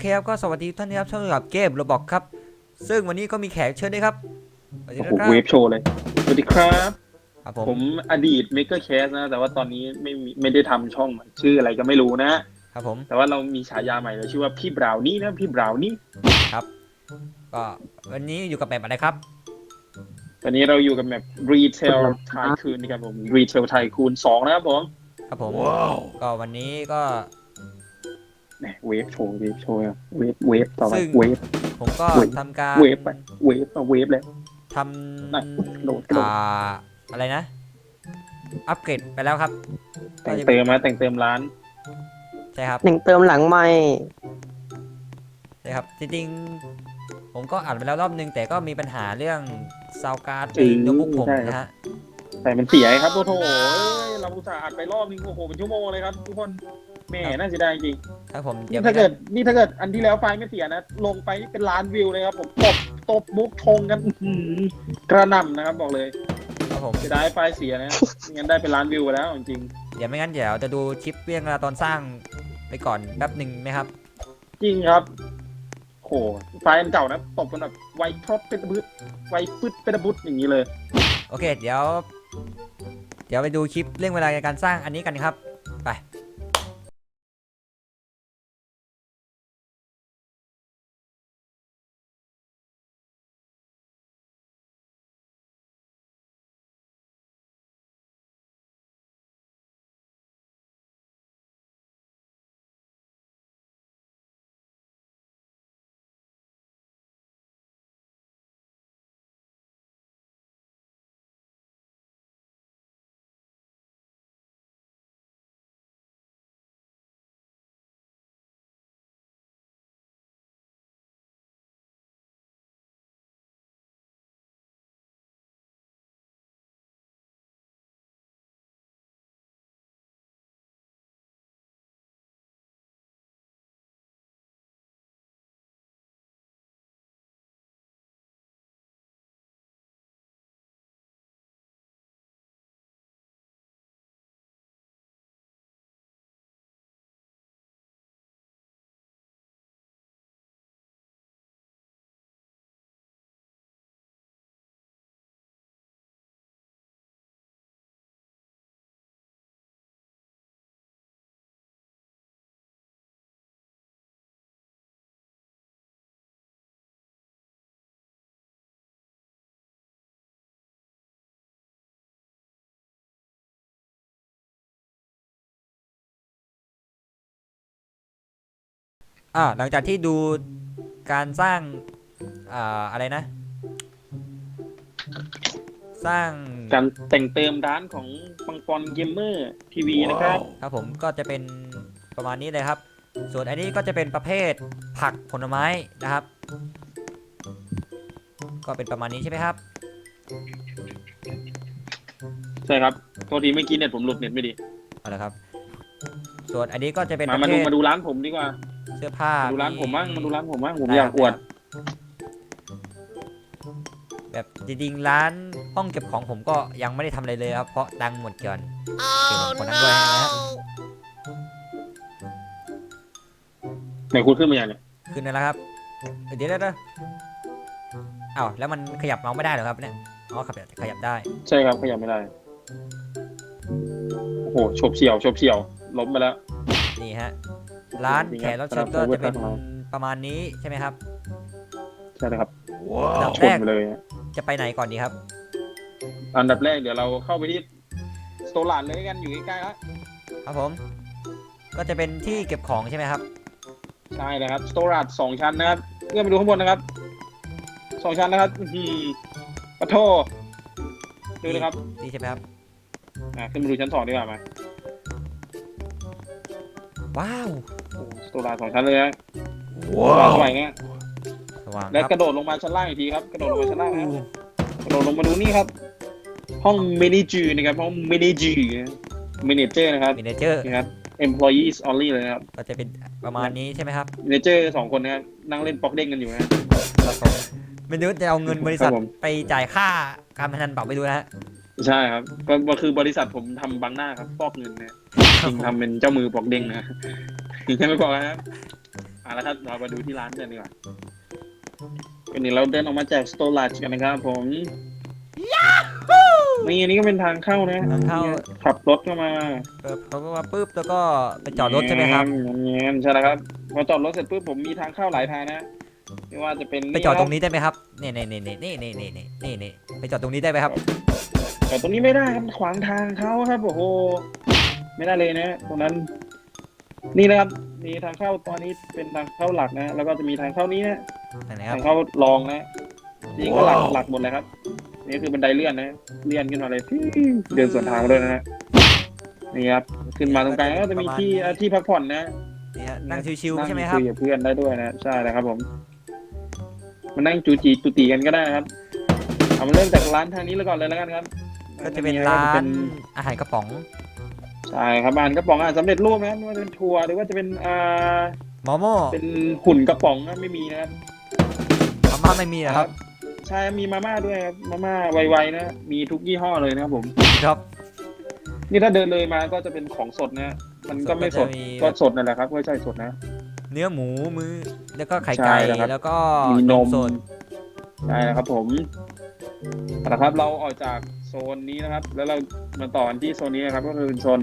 เคครับก็สวัสดีทุกท่านนะครับช่องกับเกมโรบอกครับ ซึ่งวันนี้ก็มีแขกเชิญด้วยครับสวัสดีโอ้นะโหครับเวฟโชว์เลย สวัสดีครับ ครับผผมมอดีต Maker Cast นะ แต่ว่าตอนนี้ไม่มีไม่ได้ทำช่องใหม่ชื่ออะไรก็ไม่รู้นะ ครับผมแต่ว่าเรามีฉายาใหม่เลยชื่อว่าพี่บราวนี่นะ พี่บราวนี่ก็วันนี้อยู่กับแบบอะไรครับตอนนี้เราอยู่กับแบบ Retail Tycoon นะครับผม Retail Tycoon 2นะครับผม ครับผมก็วันนี้ก็ แหมเวฟโชว์เวฟโชว์อะเวฟเวฟต่อไปซึ่ง เวฟ ผมก็เวฟทำการเวฟไปเวฟเอาเวฟแล้วทนั่นโดดำกระโดดอ่าอะไรนะ อัปเกรดไปแล้วครับแต่งเติมมาแต่งเติมร้าน ใช่ครับหนึ่งเติมหลังไม่ใช่ครับ จริงๆ ผมก็อ่านไปแล้วรอบนึง แต่ก็มีปัญหาเรื่องซาวการ์ดจริงโน้ตบุ๊กผมใช่ครับ นะฮะ แต่มันเสียครับโอ้โหเราอุตส่าห์อัดไปรอบนึงโอ้โหเป็นชั่วโมงเลยครับทุกคนแหมน่าเสียดายจริงครับผมเดี๋ยวนี่ถ้าเกิดนี่ถ้าเกิดอันที่แล้วไฟล์ไม่เสียนะ ลงไปนี่เป็นล้านวิวเลยครับผมตบตบมุกชงกันอื้อหือกระหน่ำนะครับบอกเลยครับผม เสียดายไฟล์เสียนะไม่งั้นได้เป็นล้านวิวไปแล้วจริงเดี๋ยวไม่งั้นเดี๋ยวจะดูคลิปเรื่องราวตอนสร้างไปก่อนแป๊บหนึ่งไหมครับๆจริงครับโหไฟล์อันเก่านะตบกันแบบไวพรอปเป็นบึดไวปึ๊ดเป็นบุดอย่างนี้เลย โอเค เดี๋ยว เดี๋ยวไปดูคลิปเรื่องเวลาในการสร้างอันนี้กันครับ ไป อ่าหลังจากที่ดูการสร้างอ่าอะไรนะ สร้างการแต่งเติมร้านของปังปอนเกมเมอร์ทีวีนะครับ ครับผมก็จะเป็นประมาณนี้เลยครับ ส่วนอันนี้ก็จะเป็นประเภทผักผลไม้นะครับ ก็เป็นประมาณนี้ใช่ไหมครับ ใช่ครับโทษทีเมื่อกี้เน็ตผมหลุดเน็ตไม่ดี เอาละครับ ส่วนอันนี้ก็จะเป็นมาปมาระเภดูทมาดูร้านผมดีกว่า เสื้อผ้ามาดูร้านผมบ้างมาดูร้านผมบ้างผมได้อยากอวด แบบจริงๆร้านห้องเก็บของผมก็ยังไม่ได้ทำอะไรเลยครับเพราะตังค์หมดก่อนเก็บคนนั้นด้วยนะฮะไหนคุณขึ้นมาอย่างเนี่ยขึ้นนั่นแล้วครับเอ้ยเดี๋ยวเดี๋ยวเดี๋ยวอ้าวแล้วมันขยับเมาส์ไม่ได้เหรอครับเนี่ยอ๋อขยับขยับได้ ใช่ครับขยับไม่ได้ โอ้โหโฉบเฉี่ยวโฉบเฉี่ยวล้มไปแล้วนี่ฮะ ร้านจริงๆแขกรับครัเชิบญก็จะเป็นของเราประมาณนี้ใช่ไหมครับใช่เลยครับอันดับชแรนกไปเลย จะไปไหนก่อนดีครับ อันดับแรกเดี๋ยวเราเข้าไปที่สโตลานเลยกันอยู่ใกล้ๆแล้วครับผม ก็จะเป็นที่เก็บของใช่ไหมครับ ใช่เลยครับสโตลานสองชั้นนะครับเลื่อนไปดูข้างบนนะครับสองชั้นนะครับอื้อหือปะโทดูนะครับนี่ใช่ไหมครับ อะขึ้นมาดูชั้นสองดีกว่ามาว้าวโอ้สโตลานสองชั้นเลยนะว้าวสวยเงี้ยสว่างแล้วครับกระโดดลงมาชั้นล่างอีกทีครับ กระโดดลงมาชั้นล่างนะครับกระโดดลงมาดูนี่ครับ ห้องมินิจูนะครับ ห้องมินิจูมินิเจอร์นะครับมินเจอร์นี่ครับ employees only เลยนะครับ ก็จะเป็นประมาณนี้ใช่ไหมครับมินิเจอร์สองคนนะครับนั่งเล่นป๊อกเด้งกันอยู่นะครับผมไม่รู้จะเอาเงินบริษัทครับผมไปจ่ายค่าการพนันเปล่าไปดูนะฮะใช่ครับก็ก็คือบริษัทผมทำบังหน้าครับฟอกเงินนะจริงทำเป็นเจ้ามือป๊อกเด้งนะ ยังไม่พอนะครับเอาละครับเรามาดูที่ร้านกันดีกว่าวันนี้เราเดินออกมาจากสโตลัชกันนะครับผมนี่อันนี้ก็เป็นทางเข้านะทางเข้า ขับรถเข้ามาเปิดเขาก็มาปุ๊บแล้วก็ไปจอดรถใช่ไหมครับ เงี้ยใช่แล้วครับพอจอดรถเสร็จปุ๊บผมมีทางเข้าหลายทางนะไม่ว่าจะเป็นไปจอดตรงนี้ได้ไหมครับนี่นี่นี่นี่นี่นี่นี่นี่นี่ไปจอดตรงนี้ได้ไหมครับจอดตรงนี้ไม่ได้ครับขวางทางเขาครับโอ้โหไม่ได้เลยนะตรงนั้น นี่นะครับมีทางเข้าตอนนี้เป็นทางเข้าหลักนะ แล้วก็จะมีทางเข้านี้นะไหนๆครัทาบงเข้ารองนะนี่ก็หลักหลักหมดเลยครับ นี่คือบันไดเลื่อนนะเลื่อนขึ้นมาเลยฟิวเดินสวนทางมาด้วยนะฮะนี่ครับขึ้นมาตรงกลางก็จะมีที่อะที่พักผ่อนนะนี่ฮะนั่งชิวๆใช่ไหมครับ นั่งคุยกับเพื่อนได้ด้วยนะใช่แล้วครับผมมานั่งจูจีจูตีกันก็ได้นะครับเอามาเริ่มจากร้านทางนี้แล้วก่อนเลยแล้วกันครับก็จะเป็นร้านอาหารกระป๋อง ใช่ครับร้านกระป๋องอาหารสำเร็จรูปนะครับไม่ว่าจะเป็นทัวร์หรือว่าจะเป็นอ่าหมอโม่เป็นหุ่นกระป๋องนะไม่มีนะครับมาม่าไม่มีเหรอครับ ใช่มีมาม่าด้วยครับมาม่าไวๆนะมีทุกยี่ห้อเลยนะครับผม ครับ นี่ถ้าเดินเลยมาก็จะเป็นของสดนะมันก็ไม่สดก็จะมีก็สดนั่นแหละครับไม่ใช่สดนะ เนื้อหมูมือแล้วก็ไข่ใช่ไก่แล้วครับแล้วก็มีนมสดใช่นะครับผมเอาละครับเราออกจาก โซนนี้นะครับ แล้วเรามาต่อกันที่โซนนี้นะครับ ก็คือเป็นโซน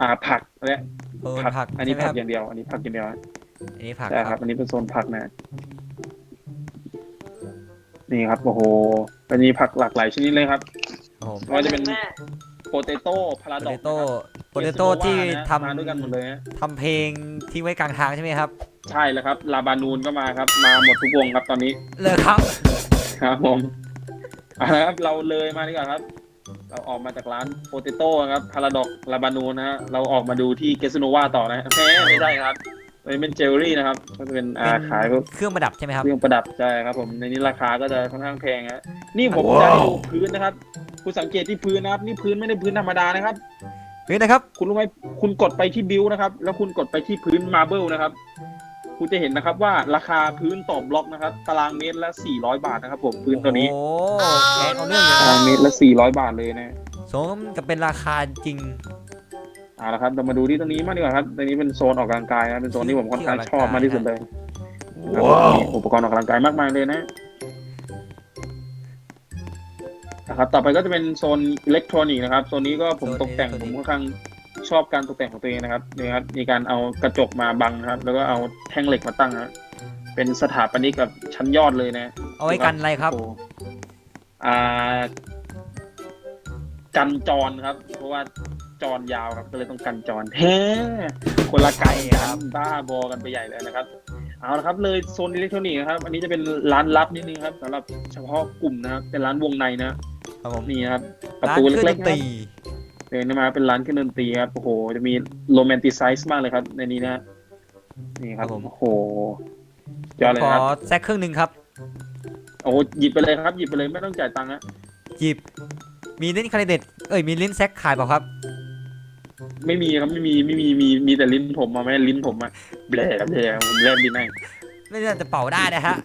อ่าผักและโซนผัผักอันนี้ใช่ไหมผัคกรับอย่างเดียว อันนี้ผักอย่างเดียวนะอันนี้ผักใช่คครัรับบ อันนี้เป็นโซนผักนะนี่ครับโอ้โหมันมีผักหลากหลายชนิดเลยครับครับผมไม่ว่าจะเป็นโปเตโต้พาราโปดอเตกโต้โปเตโต้ที่ทมาด้วยกันหมดเลยฮะำทำเพลงทิ้งไว้กลางทางใช่ไหมครับ ใช่แล้วครับลาบานูนก็มาครับ มาหมดทุกวงครับตอนนี้เลยครับ ครับผม เอาละครับเราเลยมาดีกว่าครับ เราออกมาจากร้านโปเตโต้ครับพาราดอกลาบานูนนะฮะเราออกมาดูที่เกสโนวาต่อนะฮะแหมไม่ใช่ครับอันนี้เป็นเจลลี่นะครับก็จะเป็นอ่าเป็นขายพวกเครื่องประดับใช่ไหมครับ เครื่องประดับใช่ครับ ผมในนี้ราคาก็จะค่อนข้างแพงฮะนี่ผมจะให้ดูพื้นนะครับ คุณสังเกตที่พื้นนะครับ นี่พื้นไม่ได้พื้นธรรมดานะครับเฮ้ยนะครับ คุณรู้ไหมคุณกดไปที่บิวนะครับ แล้วคุณกดไปที่พื้นมาร์เบิลนะครับ คุณจะเห็นนะครับว่าราคาพื้นต่อบล็อกนะครับ ตารางเมตรละ 400 บาทนะครับผมพื้นตัวนี้โอ้โหแพงเอาเรื่องอยู่ตารางเมตรละ 400 บาทเลยนะสมกับเป็นราคาจริง เอาละครับเรามาดูที่ตรงนี้มากดีกว่าครับตรงนี้เป็นโซนออกกำลังกายนะเป็นโซนที่ผมค่อนข้างชอบมากที่สุดเลยครับมีอุปกรณ์ออกกำลังกายมากมายเลยนะนะครับต่อไปก็จะเป็นโซนอิเล็กทรอนิกส์นะครับโซนนี้ก็ผมโซนตกแต่งอิเล็กทรอนิกส์ผมค่อนข้าง ชอบการตกแต่งของตัวเองนะครับนี่ครับมีการเอากระจกมาบังนะครับ แล้วก็เอาแท่งเหล็กมาตั้งนะเป็นสถาปนิกแบบชั้นยอดเลยนะเอาไว้กันอะไรครับโอ้อ่า กันจรครับ เพราะว่าจรยาวครับ ก็เลยต้องกันจรเฮ้คนละไก่ใช่คครัรับบบ้าบอกันไปใหญ่เลยนะครับ เอาละครับ เลยโซนอิเล็กทรอนิกส์นะครับ อันนี้จะเป็นร้านลับนิดนึงครับสำหรับเฉพาะกลุ่มนะครับ เป็นร้านวงในนะครับผมนี่ครับประร้านตูเครื่องเล็ดกนๆตนะรี เดินมาเป็นร้านเครื่องดนตรีครับ โอ้โห จะมีโรแมนติไซส์มากเลยครับ ในนี้นะนี่ครับโอ้โหยอดเลยขอครับ แซกครึ่งหนึ่งครับ โอ้โหหยิบไปเลยครับ หยิบไปเลยไม่ต้องจ่ายตังค์นะ หยิบ มีลิ้นคาริเด็ดเอ้ย มีลิ้นแซกขายเปล่าครับ ไม่มีครับ ไม่มี ไม่มี มี มีแต่ลิ้นผมมาไม่ลิ้นผมอะแบลแบลผมแลบลิ้นให้ไม่น่าจะเป่าได้นะฮะ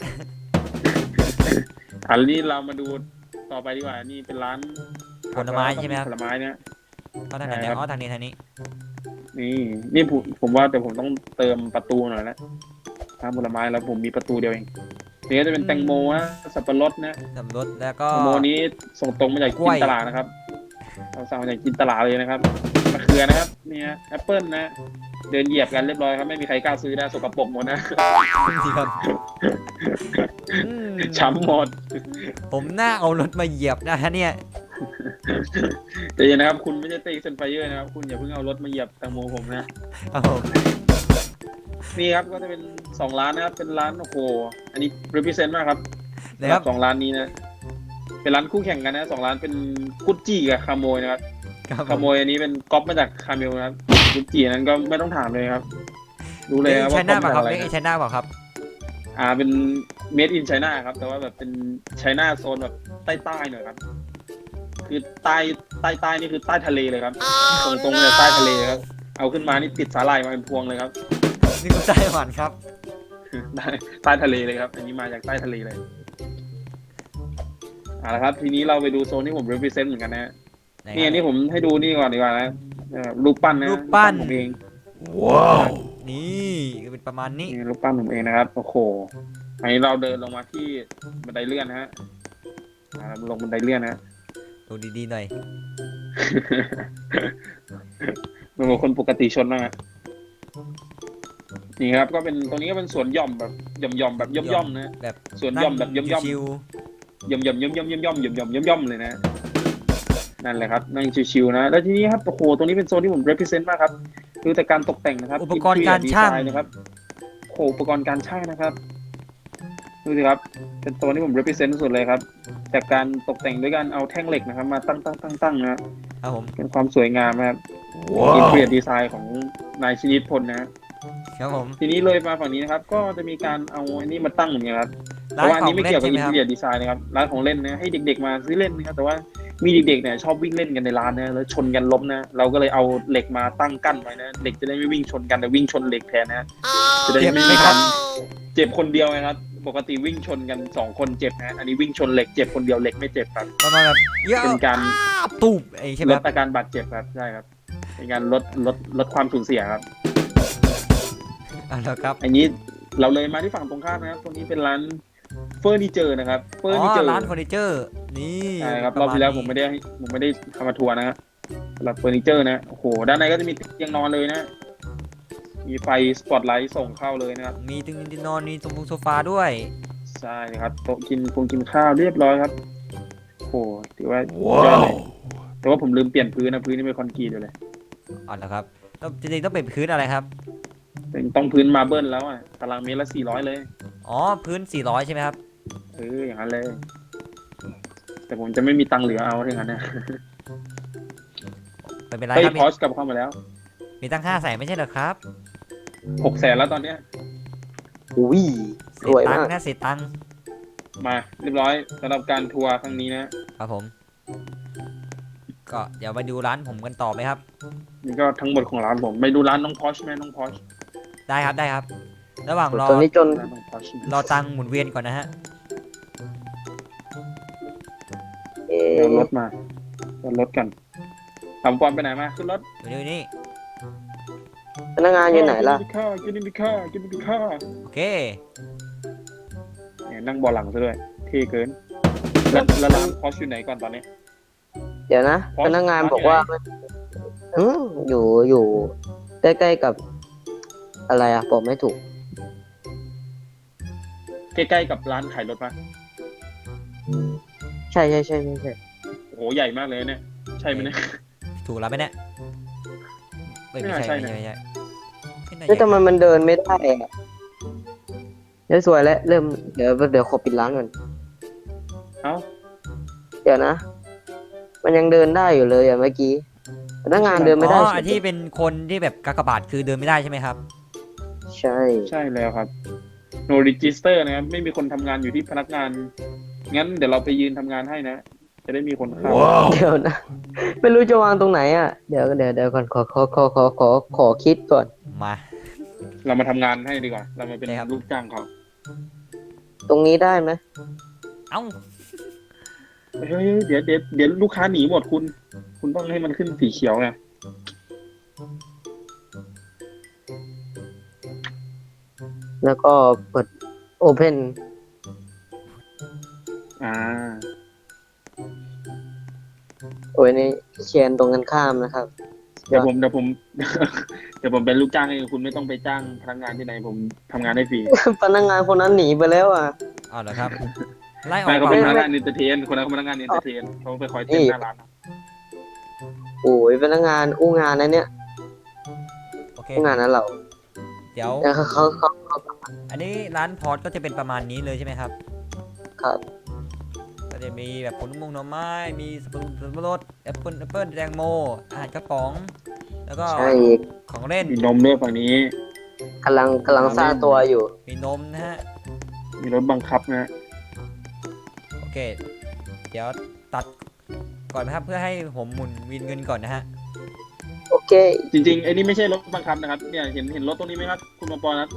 อันนี้เรามาดูต่อไปดีกว่า นี่เป็นร้านผลไม้ใช่ไหมครับ ผลไม้เนี่ย เอาทางไหนใช่เนี่ยครับอ๋อทางนี้ทางนี้ นี่นี่ผมผมว่าแต่ผมต้องเติมประตูหน่อยนะร้านผลไม้แล้วผมมีประตูเดียวเองนี่ก็จะเป็นแตงโมนะสับปะรดนะสำรถแล้วก็แตงโมนี้ส่งตรงมาจากกล้จิวยนตลาดนะครับเราสั่งมาจากจินตลาดเลยนะครับมะเขือนะครับเนี่ยแอปเปิลนะเดินเหยียบกันเรียบร้อยครับไม่มีใครกล้าซื้อนะสกปรกหมดนะสิครับอืมช้ำหมด ผมน่าเอารถมาเหยียบนะฮะเนี่ย แต่ยังนะครับ คุณไม่ใช่เตะเซนไฟเยอร์นะครับ คุณอย่าเพิ่งเอารถมาเหยียบแตงโมผมนะ ครับผมนี่ครับก็จะเป็นสองร้านนะครับ เป็นร้านโอ้โหอันนี้ represent มากครับนะครับสองร้านนี้นะ เป็นร้านคู่แข่งกันนะสองร้านเป็นกุจจี้กับคาโมยนะครับครับผคามโมยอันนี้เป็นก๊อปมาจากคาเมลนะครับกุจจี้นั้นก็ไม่ต้องถามเลยครับ รู้เลยครับใช้ว่าหน้าก๊อปเปล่ามาคจารับกอะไรเรียกไอ้ใช้หน้าเปล่าครับ อ่าเป็น made in China ครับ แต่ว่าแบบเป็นไชน่าโซนแบบใต้ๆหน่อยครับ คือใต้ใต้ใต้นี่คือใต้ทะเลเลยครับ ตรงตรงๆเลยใต้ทะเลครับ เอาขึ้นมานี่ติดสาหร่ายมาเป็นพวงเลยครับ นี่ก็ไต้หวันครับใต้ใต้ทะเลเลยครับ อันนี้มาจากใต้ทะเลเลยเอาละครับ ทีนี้เราไปดูโซนที่ผม represent เหมือนกันนะฮะไหนี่อันนี้ผมให้ดูนี่ก่อนดีกว่านะเอ่อรูปปั้นนะรูปปั้น ผมเองนนี่ก็เป็นประมาณนี้ นี่รูปปั้นผมเองนะครับ โอ้โห อันนี้เราเดินลงมาที่บันไดเลื่อนนะฮะอ่าลงบันไดเลื่อนนะฮะ ดูดีๆหน่อยเหมือนคนปกติชนมากอะนี่ครับก็เป็นตรงนี้ก็เป็นสวนหย่อมแบบหย่อมหย่อมๆแบบย่อมย่อมๆนะ แบบสวนหย่อมแบบย่อมย่อมชิวย่อมย่อมย่อมย่อมย่อมย่อมย่อมย่อมย่อมย่อมเลยนะ นั่นแหละครับนั่งชิวๆนะ แล้วทีนี้ครับโอ้โหตรงนี้เป็นโซนที่ผม represent มากครับดูแต่การตกแต่งนะครับๆอุปกรณ์การช่างดีไซน์นะครับโอ้โหอุปกรณ์การช่างนะครับ ดูสิครับ เป็นโซนที่ผม represent สุดเลยครับ จากการตกแต่งด้วยการเอาแท่งเหล็กนะครับ มาตั้งตั้งตั้งตั้งนะฮะครับผม เป็นความสวยงามนะครับอินเทอร์ดีไซน์ของนายชนิดพลนะฮะครับผม ทีนี้เลยมาฝั่งนี้นะครับ ก็จะมีการเอาอันนี้มาตั้งเหมือนกันครับแต่ร้านว่าอันของนี้ไม่เล่นเกี่ยวกับใช่ไหมอินครับเทอร์ดีไซน์นะครับ ร้านของเล่นนะ ให้เด็ก ๆ มาซื้อเล่นนะครับ แต่ว่ามีเด็กๆเนี่ยชอบวิ่งเล่นกันในร้านนะ แล้วชนกันล้มนะ เราก็เลยเอาเหล็กมาตั้งกั้นไว้นะ เด็กจะได้ไม่วิ่งชนกันแต่วิ่งชนเหล็กแทนนะ จะได้เจ็บไม่ไหมมีครักาบรเจ็บคนเดียวนะครับ ปกติวิ่งชนกันสองคนเจ็บนะ อันนี้วิ่งชนเหล็กเจ็บคนเดียวเหล็กไม่เจ็บครับ ประมาณแบบเยอะเป็นการ ตูบไอ้ใช่ไหมลคดรับอาการบาดเจ็บครับใช่ครับเป็นการลดลดลดความสูญเสียครับ อะแล้วครับอันนี้เราเลยมาที่ฝั่งตรงข้ามนะครับตรงนี้เป็นร้านเฟอร์นิเจอร์นะครับเฟออ๋ร์นิเจออร์ร้านเฟอร์นิเจอร์ นี่ใช่ครับปรอบมาณที่แล้วผมนี้ไม่ได้ให้ผมไม่ได้ทำมาทัวร์นะฮะสำหรับเฟอร์นิเจอร์นะโอ้โหด้านในก็จะมีเตียงนอนเลยนะ มีไฟสปอตไลท์ส่งเข้าเลยนะครับ มีตึงที่นอนมีตรงโซฟาด้วย ใช่ครับโต๊ะกินคงกินข้าวเรียบร้อยครับโอ้โหถือว่ายอดเลยแต่ว่าผมลืมเปลี่ยนพื้นนะพื้นนี่เป็นคอนกรีตอยู่เลยอ๋อแล้วครับแล้วจริงๆต้องเป็นพื้นอะไรครับต้องพื้นมาร์เบิลแล้วอะตารางเมตรละสี่ร้อยเลย อ๋อพื้น400ใช่ไหมครับเอออย่างนั้นเลย แต่ผมจะไม่มีตังค์เหลือเอาถ้าอย่างนั้นนะไม่เป็นไรเฮ้ยครับมีพอสกลับเข้ามาแล้ว มีตั้งห้าแสนไม่ใช่เหรอครับ หกแสนแล้วตอนเนี้ย อุ้ยเสีรวยตังมาก ค์นะเสียตังค์มาเรียบร้อยสำหรับการทัวร์ครั้งนี้นะครับผม ก็เดี๋ยวไปดูร้านผมกันต่อไหมครับ นี่ก็ทั้งหมดของร้านผมไปดูร้านน้องพอชไหมน้องพอชได้ครับได้ครับ ระหว่างรอ ตอนนี้จนร้านน้องพอชรอตังค์หมุนเวียนก่อนนะฮะ เอเดี๋ยวอรถมาเดี๋ยวรถกันทำฟอนไปไหนมาขึ้นรถอยู่นี่อยู่นี่ พนักงานอยู่ไหนล่ะ กินดิข้าวกินดิข้าวกินดิข้าวโอเค เนี่ยนั่งเบอหลังซะด้วยเท่เกินแล้วแล้วร้านพอชอยู่ไหนก่อนตอนนี้ เดี๋ยวนะพอสพนักงานบอกว่าอืมอยู่อยู่ใกล้ๆกับ อะไรอะบอกไม่ถูก ใกล้ๆกับร้านขายรถปะใช่ใช่ใช่ใช่ใช่โอ้โหใหญ่มากเลยเนี่ย ใช่ไหมเนี่ย ถูกแล้วไหมเนี่ยเอ้ยไม่ไม่น่าใช่ใช่ไม่นะ ใช่ไม่ใช่ ไม่น่าเฮ้ยใช่ทำไมมันเดินไม่ได้อะเดี๋ยวสวยแล้วเริ่มเดี๋ยวเดี๋ยวขอปิดร้านก่อนเอ้าเดี๋ยวนะ มันยังเดินได้อยู่เลยอะเมื่อกี้พนักงานเดินไม่ได้อ๋อใช่อันไหมที่เป็นคนที่แบบกากบาทคือเดินไม่ได้ใช่ไหมครับ ใช่ใช่แล้วครับ no register นะครับ ไม่มีคนทำงานอยู่ที่พนักงาน งั้นเดี๋ยวเราไปยืนทำงานให้นะ จะได้มีคนเข้าเดี๋ยวนะ ไม่รู้จะวางตรงไหนอะเดี๋ยวเดี๋ยวเดี๋ยวก่อนขอขอขอขอขอขอคิดก่อน มา เรามาทำงานให้ดีกว่า เรามาเป็นได้ครับ ลูกจ้างเขาตรงนี้ได้ไหมเอ้าเฮ้ยเดี๋ยวเดี๋ยวเดี๋ยวลูกค้าหนีหมดคุณ คุณต้องให้มันขึ้นสีเขียวไงแล้วก็เปิดโอเพนอ่า โอ้ยนี่เชียนตรงกันข้ามนะครับ เดี๋ยวผมเดี๋ยวผม เดี๋ยวผมเป็นลูกจ้างเองคุณไม่ต้องไปจ้างพนักงานที่ไหนผมทำงานได้ฟรีพนักงานคนนั้นหนีไปแล้วอะเอาเหรอครับ ไล่ออกนายเขาก่อเป็นนพคนัรับกงานอินเตอร์เทนคนนั้นเขาพนักงานอินเตอร์เทนเขาไปคอยเต้นหน้าร้านโอ้ยพนักงานอู้งานนะเนี่ยโอเคอู้งานนะเราเดี๋ยวแล้วเขาเขาเขา อันนี้ร้านพอร์ตก็จะเป็นประมาณนี้เลยใช่ไหมครับครับ ก็จะมีแบบผลมงหน่อไม้ มีสับปะรดสับปะรดแอปเปิ้ลแอปเปิ้ลแตงโมอาหารกระป๋อง แล้วก็ใช่ของเล่น มีนมด้วยฝั่งนี้ กำลังกำลังสร้างตัวอยู่ มีนมนะฮะ มีรถบังคับนะฮะโอเค เดี๋ยวตัดก่อนนะครับเพื่อให้ผมหมุนวินเงินก่อนนะฮะ โอเค จริงๆไอ้นี่ไม่ใช่รถบังคับนะครับ เนี่ยเห็นเห็นรถตรงนี้ไหมครับ คุณมาปอนัท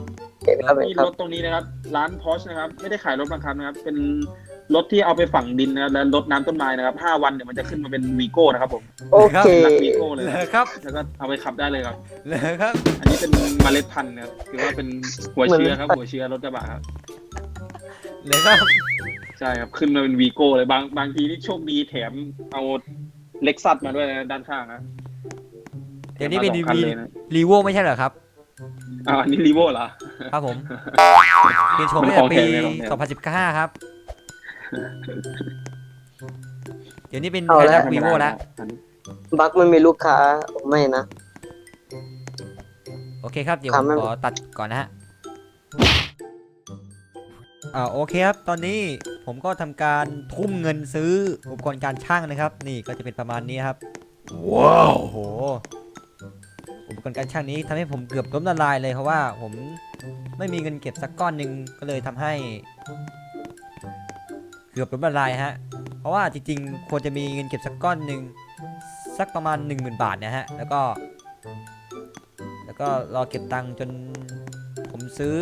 เห็นครับเห็นนี่ครับรถตรงนี้นะครับ ร้านพอชนะครับ ไม่ได้ขายรถบังคับนะครับ เป็น รถที่เอาไปฝังดินนะแล้วรดน้ำต้นไม้นะครับห้าวันเดี๋ยวมันจะขึ้นมาเป็นวีโก้นะครับผมโอเคนักวีโก้เลยเหรนะอครับแล้วก็เอาไปขับได้เลยครับ เหรอครับ อันนี้เป็นเมล็ดพันธุ์นะครับถือว่าเป็นหัวเชื้อครับ หัวเชื้อรถกระบะครับเหรอครับ ใช่ครับขึ้นมาเป็นวีโก้เลยบางบางทีนี่โชคดีแถมเอาเล็กซัสมาด้วยนะด้านข้างนะเดี๋ยวนี้เป็นแถมมาสองคัรีเลยนะรีโวไม่ใช่เหรอครับ อ่าอันนี้รีโวเหรอ ครับผมเรียนชมมันตั้งของแต่ปีแท้ไหมของแท้2015 ครับ เดี๋ยวนี้เป็นเอาแค่แล้ววีโวแล้ว บักไม่มีลูกค้าไม่นะ โอเคครับ เดี๋ยวคผรับมไม่ ขอตัดก่อนนะฮะ อ่าโอเคครับ ตอนนี้ผมก็ทำการทุ่มเงินซื้ออุปกรณ์การช่างนะครับ นี่ก็จะเป็นประมาณนี้ครับ ว้าวโอ้โห อุปกรณ์การช่างนี้ทำให้ผมเกือบล้มละลายเลยเพราะว่าผมไม่มีเงินเก็บสักก้อนหนึ่งก็เลยทำให้ เกือบล้มละลายฮะ เพราะว่าจริงๆ ควรจะมีเงินเก็บสักก้อนหนึ่งสักประมาณ 10,000 บาทนะฮะ แล้วก็ แล้วก็รอเก็บตังค์จนผมซื้อ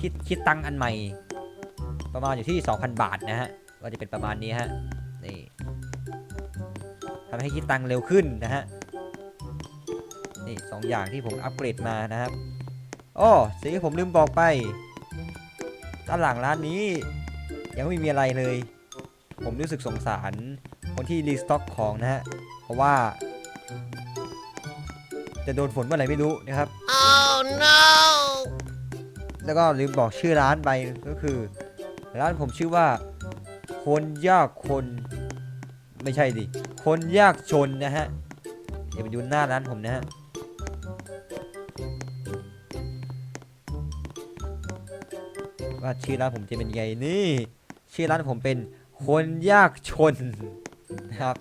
คิดคิดตังค์อันใหม่ ประมาณอยู่ที่ 2,000 บาทนะฮะ ก็จะเป็นประมาณนี้ฮะ นี่ทำให้คิดตังค์เร็วขึ้นนะฮะ นี่สองอย่างที่ผมอัปเกรดมานะครับ โอ้สิ่งที่ผมลืมบอกไปด้านหลังร้านนี้ ยังไม่มีอะไรเลย ผมรู้สึกสงสารคนที่รีสต็อกของนะฮะ เพราะว่า จะโดนฝนเมื่อไหร่ไม่รู้นะครับ Oh no! แล้วก็ลืมบอกชื่อร้านไปก็คือ ร้านผมชื่อว่า คนยากคน ไม่ใช่ดิ คนยากชนนะฮะ เดี๋ยวไปดูหน้าร้านผมนะฮะว่าชื่อร้านผมจะเป็นไงนี่ ชื่อร้านผมเป็นคนยากชนนะครับ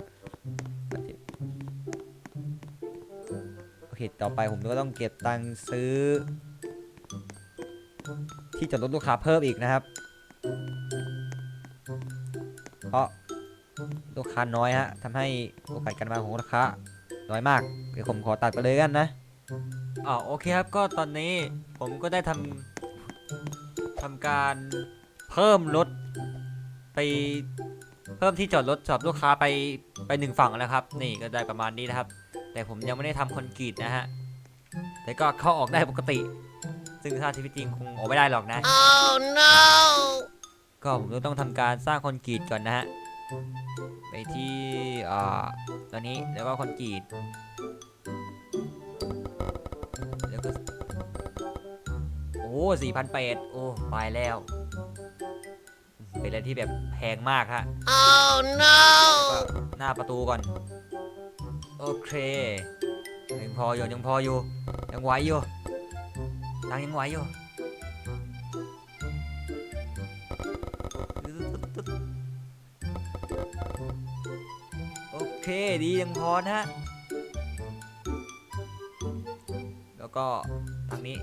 โอเคต่อไปผมก็ต้องเก็บตังค์ซื้อ ที่จอดรถลูกค้าเพิ่มอีกนะครับ เพราะลูกค้าน้อยฮะทำให้โอกาสการมาของลูกค้าน้อยมากเดี๋ยวผมขอตัดไปเลยกันนะอ๋อโอเคครับก็ตอนนี้ผมก็ได้ทำทำการเพิ่มรถ ไปเพิ่มที่จอดรถสำหรับลูกค้าไปไปหนึ่งฝั่งแล้วครับ นี่ก็ได้ประมาณนี้นะครับ แต่ผมยังไม่ได้ทำคอนกรีตนะฮะแต่ก็เข้าออกได้ปกติ ซึ่งถ้าชีวิตจริงคงออกไม่ได้หรอกนะ Oh no! ก็ผมก็ต้องทำการสร้างคอนกรีตก่อนนะฮะไปที่อ่าตอนนี้แล้วก็คอนกรีตแล้วก็โอ้สี่พันแปดโอ้ไปแล้ว เป็นอะไรที่แบบแพงมากฮะ Oh no! ก็หน้าประตูก่อน โอเคยังพออยู่ยังพออยู่ ยังไหวอยู่ตังค์ยังไหวอยู่โอเคดียังพอนะฮะแล้วก็ทางนี้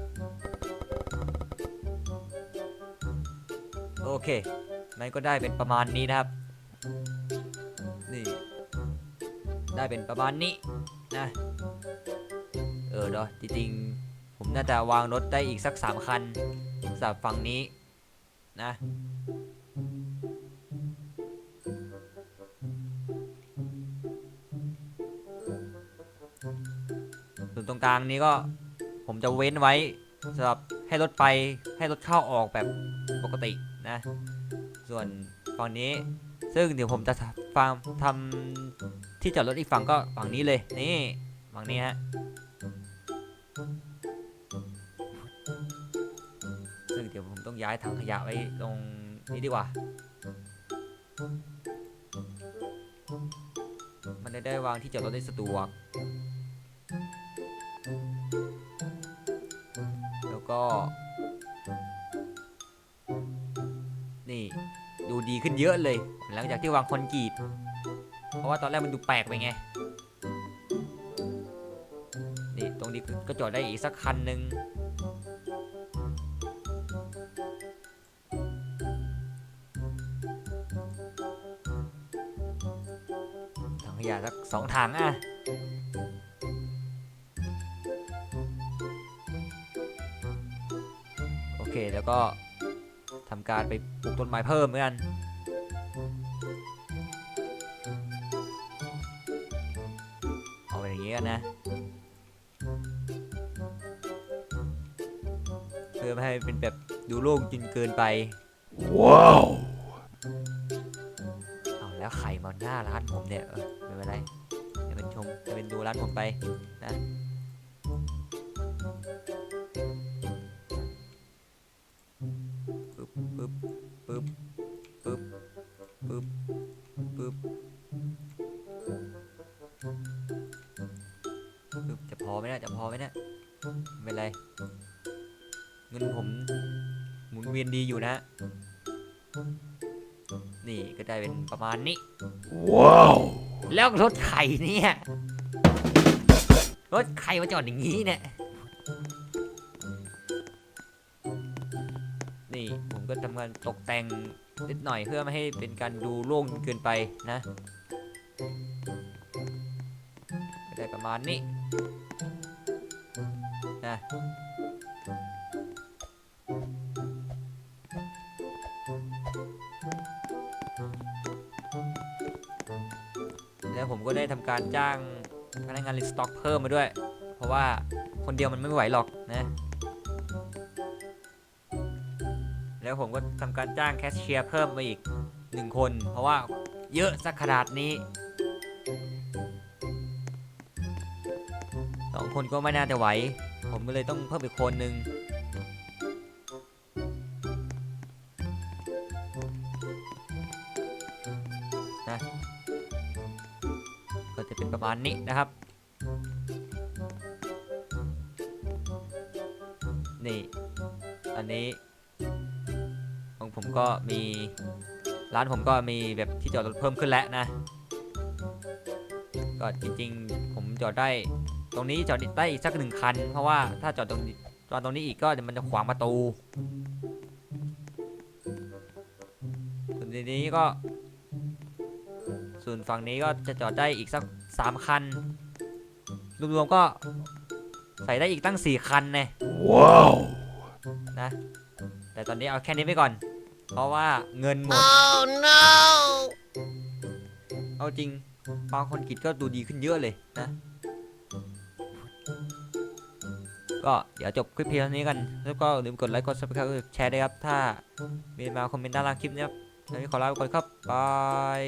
โอเค มันก็ได้เป็นประมาณนี้นะครับ นี่ ได้เป็นประมาณนี้นะ เออเนาะจริงๆผมน่าจะวางรถได้อีกสักสามคันสำหรับฝั่งนี้นะส่วนตรงกลางนี้ก็ผมจะเว้นไว้สำหรับให้รถไปให้รถเข้าออกแบบปกตินะ ส่วนฝั่งนี้ ซึ่งเดี๋ยวผมจะฟังทำที่จอดรถอีกฝั่งก็ฝั่งนี้เลยนี่ฝั่งนี้ฮะซึ่งเดี๋ยวผมต้องย้ายถังขยะไว้ตรงนี้ดีกว่า มันจะได้วางที่จอดรถได้สะดวก แล้วก็ ดีขึ้นเยอะเลย หลังจากที่วางคอนกรีต เพราะว่าตอนแรกมันดูแปลกไปไงนี่ตรงนี้ก็จอดได้อีกสักคันหนึ่งถังขยะสักสองถังอะ การไปปลูกต้นไม้เพิ่มเหมือนกันเอาไปอย่างนี้กันนะเพื่อไม่ให้เป็นแบบดูโลกงจนเกินไป ว้าว เอาแล้วไข่มาหน้าร้านผมเนี่ยเออไม่เป็นไรจะเป็นชมจะเป็นดูร้านผมไปนะ ผมหมุนเวียนดีอยู่นะฮะนี่ก็ได้เป็นประมาณนี้ ว้าว แล้วรถไข่เนี่ย รถไข่มาจอดอย่างนี้เนี่ย นี่ผมก็ทำการตกแต่งนิดหน่อยเพื่อไม่ให้เป็นการดูโล่งเกินไปนะก็ได้ประมาณนี้นะ ก็ได้ทำการจ้างพนักงานรีสต็อกเพิ่มมาด้วย เพราะว่าคนเดียวมันไม่ไหวหรอกนะ แล้วผมก็ทำการจ้างแคชเชียร์เพิ่มมาอีกหนึ่งคน เพราะว่าเยอะสักขนาดนี้สองคนก็ไม่น่าจะไหว ผมก็เลยต้องเพิ่มอีกคนหนึ่ง มาณนี้นะครับ นี่ อันนี้ของผมก็มีร้านผมก็มีแบบที่จอดรถเพิ่มขึ้นแล้วนะ ก็จริงๆ ผมจอดได้ตรงนี้จอดได้อีกสักหนึ่งคัน เพราะว่าถ้าจอดตรงจอดตรงนี้อีกก็มันจะขวางประตูส่วนทีนี้ก็ส่วนฝั่งนี้ก็จะจอดได้อีกสัก สามคัน รวมๆก็ใส่ได้อีกตั้งสี่คันเนี่ยว้าวนะ แต่ตอนนี้เอาแค่นี้ไปก่อน เพราะว่าเงินหมด Oh no! เอาจริงบางคนกิจก็ดูดีขึ้นเยอะเลยนะ ก็เดี๋ยวจบคลิปเพียงเท่านี้กัน แล้วก็อย่าลืมกดไลค์กด subscribe กดแชร์ด้วยครับ ถ้ามีมาคอมเมนต์ด้านล่างคลิปนี้ครับตอนนี้ขอลาไปก่อนครับบาย